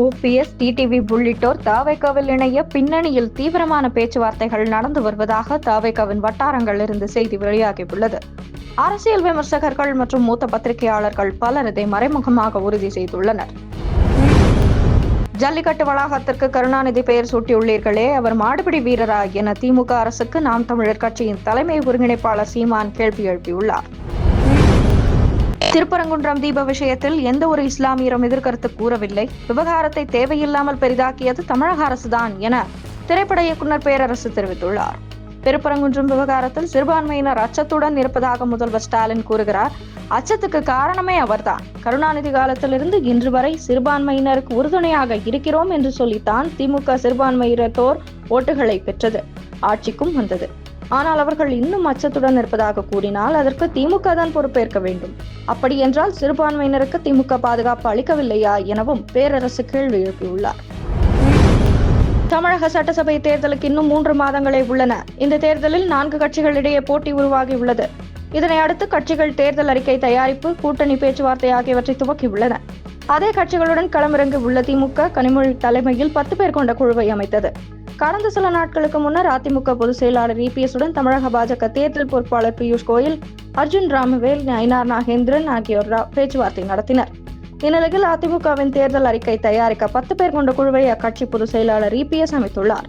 OPS TTV உள்ளிட்டோர் தாவேக்காவில் இணைய பின்னணியில் தீவிரமான பேச்சுவார்த்தைகள் நடந்து வருவதாக தாவேக்காவின் வட்டாரங்களிலிருந்து செய்தி வெளியாகியுள்ளது. அரசியல் விமர்சகர்கள் மற்றும் மூத்த பத்திரிகையாளர்கள் பலர் இதை மறைமுகமாக உறுதி செய்துள்ளனர். ஜல்லிக்கட்டு வளாகத்திற்கு கருணாநிதி பெயர் சூட்டியுள்ளீர்களே அவர் மாடுபிடி வீரரா என திமுக அரசுக்கு நாம் தமிழர் கட்சியின் தலைமை ஒருங்கிணைப்பாளர் சீமான் கேள்வி எழுப்பியுள்ளார். திருப்பரங்குன்றம் தீப விஷயத்தில் எந்த ஒரு இஸ்லாமியரும் எதிர்கருத்து கூறவில்லை. விவகாரத்தை தேவையில்லாமல் பெரிதாக்கியது தமிழக அரசுதான் என திரைப்பட இயக்குனர் பேரரசு தெரிவித்துள்ளார். திருப்பரங்குன்றம் விவகாரத்தில் சிறுபான்மையினர் அச்சத்துடன் இருப்பதாக முதல்வர் ஸ்டாலின் கூறுகிறார். அச்சத்துக்கு காரணமே அவர்தான். கருணாநிதி காலத்திலிருந்து இன்று வரை சிறுபான்மையினருக்கு உறுதுணையாக இருக்கிறோம் என்று சொல்லித்தான் திமுக சிறுபான்மையினத்தோர் ஓட்டுகளை பெற்றது. ஆட்சிக்கும் வந்தது. ஆனால் அவர்கள் இன்னும் அச்சத்துடன் இருப்பதாக கூறினால் அதற்கு திமுக தான் பொறுப்பேற்க வேண்டும். அப்படி என்றால் சிறுபான்மையினருக்கு திமுக பாதுகாப்பு அளிக்கவில்லையா எனவும் பேரரசு கேள்வி எழுப்பியுள்ளார். தமிழக சட்டசபை தேர்தலுக்கு இன்னும் மூன்று மாதங்களே உள்ளன. இந்த தேர்தலில் நான்கு கட்சிகளிடையே போட்டி உருவாகியுள்ளது. இதனை அடுத்து கட்சிகள் தேர்தல் அறிக்கை தயாரிப்பு கூட்டணி பேச்சுவார்த்தை ஆகியவற்றை துவக்கியுள்ளன. அதே கட்சிகளுடன் களமிறங்கி உள்ள திமுக கனிமொழி தலைமையில் பத்து பேர் கொண்ட குழுவை அமைத்தது. கடந்த சில நாட்களுக்கு முன்னர் அதிமுக பொதுச் செயலாளர் இபிஎஸ்டன் தமிழக பாஜக தேர்தல் பொறுப்பாளர் பியூஷ் கோயல் அர்ஜுன் ராமவேல் நயினார் நாகேந்திரன் ஆகியோர் ரா- பேச்சுவார்த்தை நடத்தினர். இந்நிலையில் அதிமுகவின் தேர்தல் அறிக்கை தயாரிக்க பத்து பேர் கொண்ட குழுவை அக்கட்சி பொதுச் செயலாளர் இபிஎஸ் அமைத்துள்ளார்.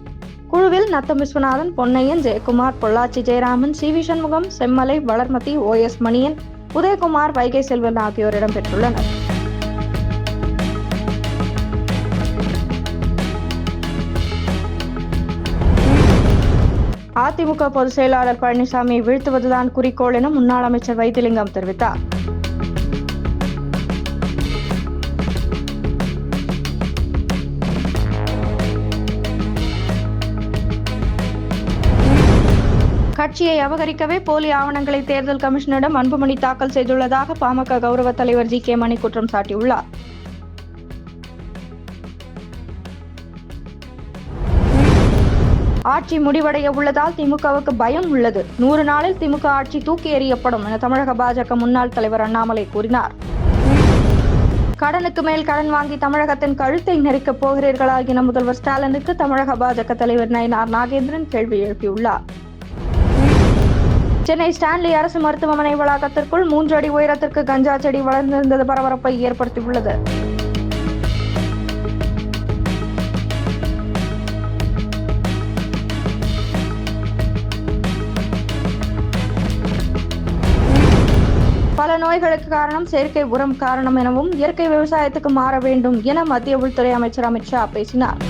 குழுவில் Natham Viswanathan Ponnaiyan Jayakumar Pollachi Jayaraman C V Shanmugam Semmalai Valarmathi O S Manian Udhayakumar Vaigai Selvan ஆகியோர் இடம்பெற்றுள்ளனர். அதிமுக பொதுச் செயலாளர் பழனிசாமியை வீழ்த்துவதுதான் குறிக்கோள் என முன்னாள் அமைச்சர் வைத்திலிங்கம் தெரிவித்தார். கட்சியை அபகரிக்கவே போலி ஆவணங்களை தேர்தல் கமிஷனிடம் அன்புமணி தாக்கல் செய்துள்ளதாக பாமக கௌரவ தலைவர் ஜி கே மணி குற்றம் சாட்டியுள்ளார். ஆட்சி முடிவடைய உள்ளதால் திமுகவுக்கு பயம் உள்ளது. நூறு நாளில் திமுக ஆட்சி தூக்கி எறியப்படும் என தமிழக பாஜக முன்னாள் தலைவர் அண்ணாமலை கூறினார். கடனுக்கு மேல் கடன் வாங்கி தமிழகத்தின் கழுத்தை நெரிக்கப் போகிறீர்களா என முதல்வர் ஸ்டாலினுக்கு தமிழக பாஜக தலைவர் நயினார் நாகேந்திரன் கேள்வி எழுப்பியுள்ளார். சென்னை ஸ்டான்லி அரசு மருத்துவமனை வளாகத்திற்குள் மூன்று அடி உயரத்திற்கு கஞ்சா செடி வளர்ந்திருந்தது பரபரப்பை ஏற்படுத்தியுள்ளது. நோய்களுக்கு காரணம் செயற்கை உரம் காரணம் எனவும் இயற்கை விவசாயத்துக்கு மாற வேண்டும் என மத்திய உள்துறை அமைச்சர் அமித்ஷா பேசினார்.